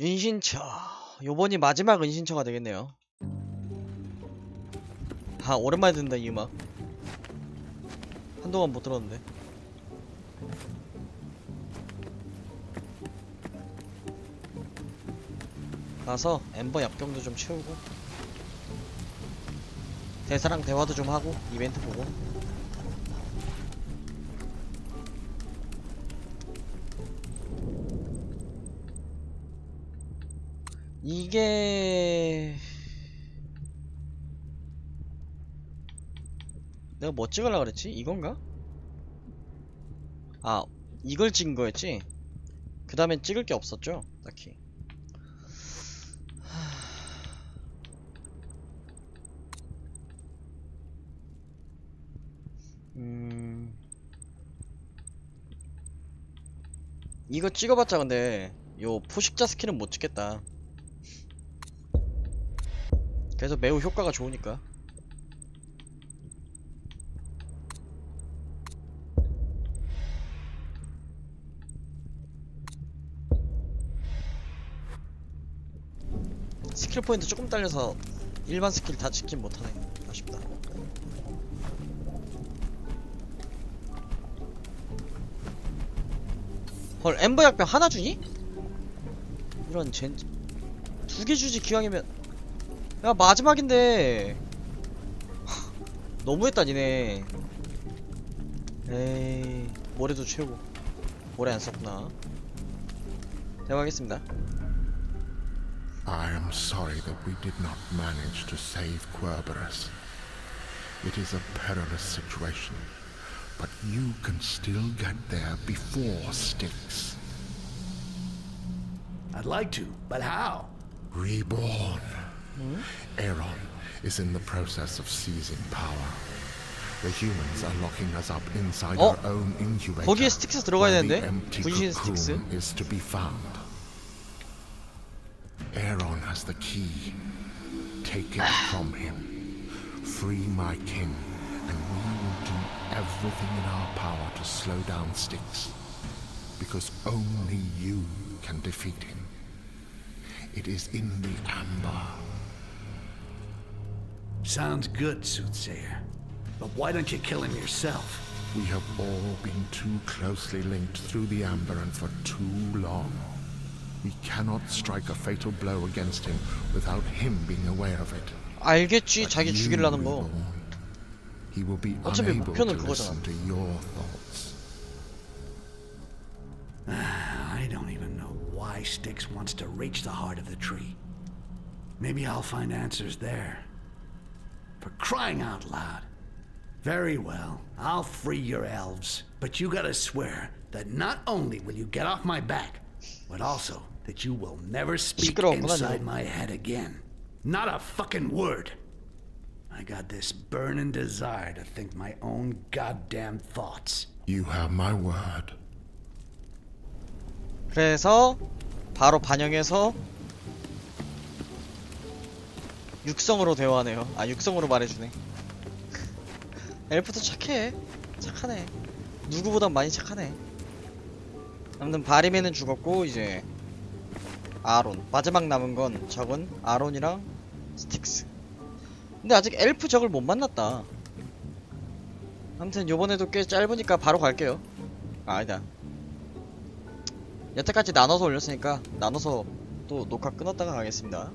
은신처. 요번이 마지막 은신처가 되겠네요. 아 오랜만에 듣는다 이 음악. 한동안 못 들었는데. 가서 엠버 약병도 좀 채우고 대사랑 대화도 좀 하고 이벤트 보고 이게 내가 뭐 찍으려 그랬지? 이건가? 아 이걸 찍은 거였지? 그 다음엔 찍을 게 없었죠? 딱히 음 이거 찍어봤자 근데 요 포식자 스킬은 못 찍겠다 그래서 매우 효과가 좋으니까. 스킬 포인트 조금 딸려서 일반 스킬 다 찍진 못하네. 아쉽다. 헐 엠버 약병 하나 주니? 이런 젠 두 개 주지 기왕이면 야 마지막인데 너무했다 니네 에이 모래도 최고 모래 안 썼구나 대박했습니다 I am sorry that we did not manage to save Querberus. It is a perilous situation, but you can still get there before Styx. I'd like to, but how? Reborn. Aeron is in the process of seizing power. The humans are locking us up inside 어? our own incubator. 거기에 스틱스 들어가야 where the 되는데? empty 분신 cocoon 스틱스? is to be found. Aeron has the key. Take it from him. Free my king, and we will do everything in our power to slow down Styx. Because only you can defeat him. It is in the amber. Sounds good, Soothsayer. But why don't you kill him yourself? We have all been too closely linked through the amber and for too long. We cannot strike a fatal blow against him without him being aware of it. 알겠지 But 자기 you, 죽이려는 거 Reborn, He will be 어차피 unable to 목표는 그거잖아. listen to your thoughts. I don't even know why Styx wants to reach the heart of the tree. Maybe I'll find answers there. For crying out loud. Very well, I'll free your elves, but you gotta swear that not only will you get off my back, but also that you will never speak 시끄러웠구나, inside 너. my head again. Not a fucking word. I got this burning desire to think my own goddamn thoughts. You have my word. 그래서 바로 반영해서 육성으로 대화하네요. 아 육성으로 말해주네. 엘프도 착해. 착하네. 누구보단 많이 착하네. 아무튼 바리맨은 죽었고 이제 아론 마지막 남은 건 적은 아론이랑 스틱스. 근데 아직 엘프 적을 못 만났다. 아무튼 요번에도 꽤 짧으니까 바로 갈게요. 아, 아니다. 여태까지 나눠서 올렸으니까 나눠서 또 녹화 끊었다가 가겠습니다